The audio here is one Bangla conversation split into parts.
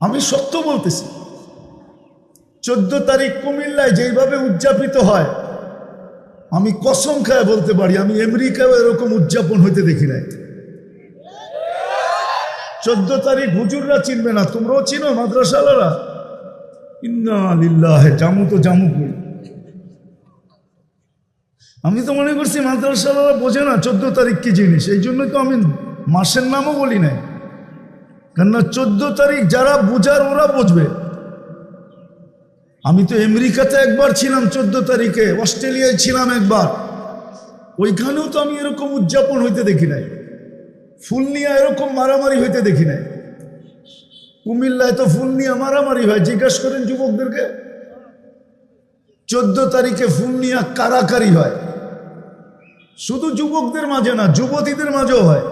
আমি সত্য বলতেছি। চোদ্দ তারিখ কুমিল্লায় যেইভাবে উদযাপিত হয়, আমি কসম খায় বলতে পারি, আমি আমেরিকাও এরকম উদযাপন হইতে দেখি নাই। চোদ্দ তারিখ হুজুররা চিনবে না, তোমরাও চিনো মাদ্রাসালারা ইন্না লিল্লাহ, জামু তো জামু কই আমি তো মনে করছি মাদ্রাসালারা বোঝে না চোদ্দ তারিখ কি জিনিস এই জন্য তো আমি মাসের নামও বলি নাই। কেননা চোদ্দ তারিখ যারা বুঝার ওরা বুঝবে। আমি তো আমেরিকাতে একবার ছিলাম চোদ্দ তারিখে, অস্ট্রেলিয়ায় ছিলাম একবার। ওইখানেও তো আমি এরকম উদযাপন হইতে দেখি নাই। ফুল নিয়ে এরকম মারামারি হইতে দেখি নাই। কুমিল্লায় তো ফুল নিয়ে মারামারি হয়, জিজ্ঞেস করেন যুবকদেরকে। চোদ্দ তারিখে ফুল নিয়ে কারাকারি হয়। শুধু যুবকদের মাঝে না, যুবতীদের মাঝেও হয়।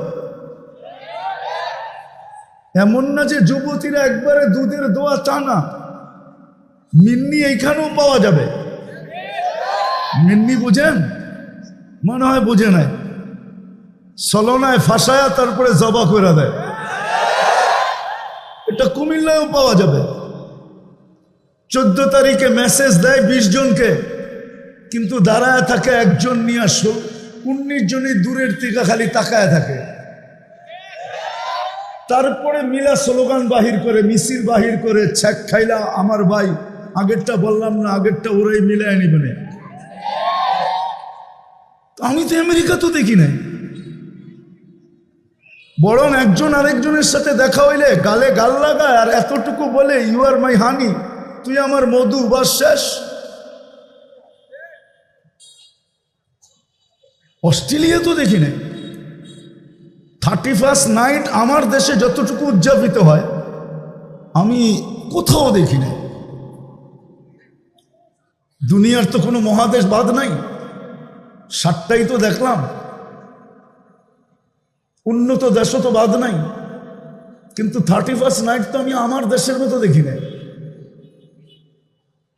এমন না যে যুবতীরা একবারে দুধের দোয়া তা না। মিন্নি এইখানেও পাওয়া যাবে। মিন্নি বুঝেন? মনে হয় বুঝে নাই। সলনায় ফাঁসায়া তারপরে জবা করে দেয়। এটা কুমিল্লায়ও পাওয়া যাবে। চোদ্দ তারিখে মেসেজ দেয় বিশ জনকে। কিন্তু দাঁড়ায় থাকে একজন নিয়ে আসো উনিশ জনই দূরের থেকে খালি তাকায় থাকে। তারপরে মিলা স্লোগান বাহির করে, মিছিল বাহির করে ছ্যাক খাইলা, আমার ভাই, আগেরটা বললাম না, আগেরটা ওরাই মিলায় নিবে। আমি তো আমেরিকা তো দেখি নাই। বরং একজন আরেকজনের সাথে দেখা হইলে গালে গাল লাগায় আর এতটুকু বলে ইউ আর মাই হানি তুই আমার মধু, বাস শেষ। অস্ট্রেলিয়া তো দেখি নাই। থার্টি ফার্স্ট নাইট আমার দেশে যতটুকু উদযাপিত হয়, আমি কোথাও দেখি নাই। দুনিয়ার তো কোনো মহাদেশ বাদ নাই। সাতটাই তো দেখলাম। উন্নত দেশও তো বাদ নাই। কিন্তু থার্টি ফার্স্ট নাইট তো আমি আমার দেশের মতো দেখি নাই।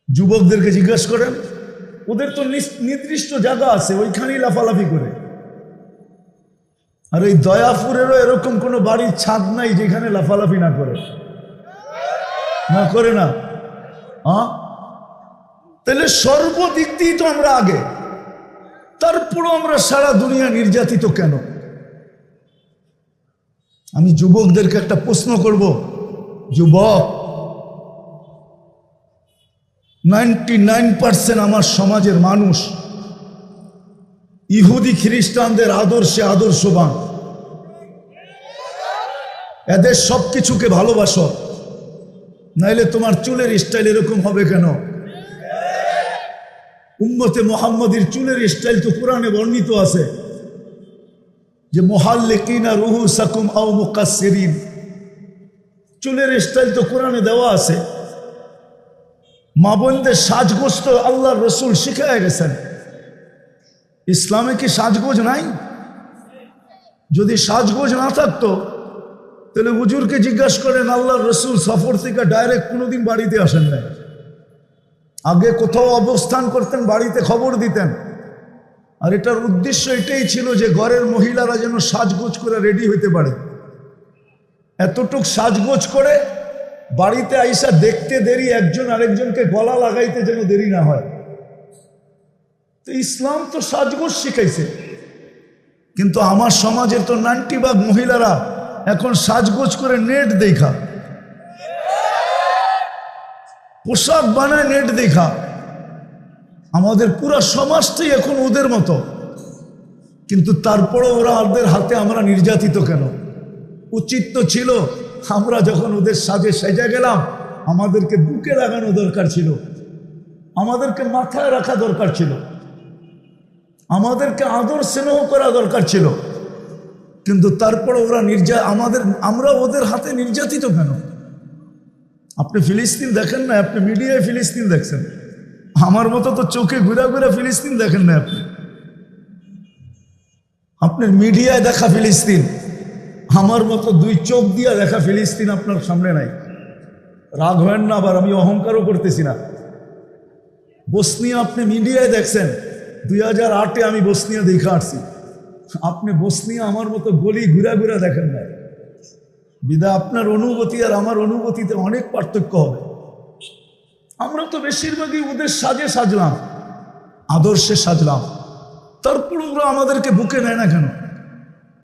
যুবকদেরকে জিজ্ঞেস করেন, ওদের তো নির্দিষ্ট জায়গা আছে, ওইখানেই লাফালাফি করে। আর এই দয়াপুরেরও এরকম কোনো বাড়ির ছাদ নাই যেখানে লাফালাফি না করে। না করে না। হ্যাঁ তাহলে সর্বদিক দিয়েই তো আমরা আগে। তারপরও আমরা সারা দুনিয়া নির্যাতিত কেন? আমি যুবকদেরকে একটা প্রশ্ন করব। যুবক নাইনটি নাইন পার্সেন্ট আমার সমাজের মানুষ ইহুদি খ্রিস্টানদের আদর্শে আদর্শবান। এদের সব কিছুকে ভালোবাসো। নাইলে তোমার চুলের স্টাইল এরকম হবে কেন? উম্মতে মোহাম্মদের চুলের স্টাইল তো কোরআনে বর্ণিত আছে। যে মোহাল্লিকিনা রুহু সাকুম আও মুকাসসিরিন। চুলের স্টাইল তো কোরআনে দেওয়া আছে। মা বোনদের সাজগোজ তো আল্লাহর রসুল শিখায় গেছেন। ইসলামে কি সাজগোজ নাই? যদি সাজগোজ না থাকতো, তাহলে হুজুরকে জিজ্ঞাসা করেন, আল্লাহর রসুল সফর থেকে ডাইরেক্ট কোনোদিন বাড়িতে আসেন নাই। আগে কোথাও অবস্থান করতেন, বাড়িতে খবর দিতেন। আর এটার উদ্দেশ্য এটাই ছিল যে ঘরের মহিলারা যেন সাজগোজ করে রেডি হইতে পারে। এতটুক সাজগোজ করে বাড়িতে আইসা দেখতে দেরি, একজন আরেকজনকে গলা লাগাইতে যেন দেরি না হয়। তো ইসলাম তো সাজগোজ শিখাইছে। কিন্তু আমার সমাজের তো নাইনটি ভাগ মহিলারা এখন সাজগোজ করে নেট দেখা। পোশাক বানায় নেট দেখা। আমাদের পুরা সমাজটাই এখন ওদের মতো। কিন্তু তারপরও ওরা ওদের হাতে আমরা নির্যাতিত কেন? উচিত তো ছিল আমরা যখন ওদের সাজে সেজে গেলাম, আমাদেরকে বুকে লাগানো দরকার ছিল। আমাদেরকে মাথায় রাখা দরকার ছিল। আমাদেরকে আদর স্নেহ করা দরকার ছিল। কিন্তু তারপরে ওরা নির্যা, আমাদের, আমরা ওদের হাতে নির্যাতিত কেন? আপনি ফিলিস্তিন দেখেন না আপনি মিডিয়ায় ফিলিস্তিন দেখছেন। আমার মতো তো চোখে ঘুরা ঘুরা ফিলিস্তিন দেখেন না আপনি। আপনার মিডিয়ায় দেখা ফিলিস্তিন, আমার মতো দুই চোখ দিয়া দেখা ফিলিস্তিন আপনার সামনে নাই। রাগ হবেন না আবার, আমি অহংকারও করতেছি না। বসনিয়া আপনি মিডিয়ায় দেখছেন দুই হাজার আটে আমি বসনিয়া দেখে আসছি। আপনি বসনিয়া আমার মতো গলি ঘুরা ঘুরা দেখেন না। বিদা, আপনার অনুভূতি আর আমার অনুভূতিতে অনেক পার্থক্য হবে। আমরা তো বেশিরভাগই ওদের সাজে সাজলাম, আদর্শে সাজলাম। তারপর ওরা আমাদেরকে বুকে নেয় না কেন?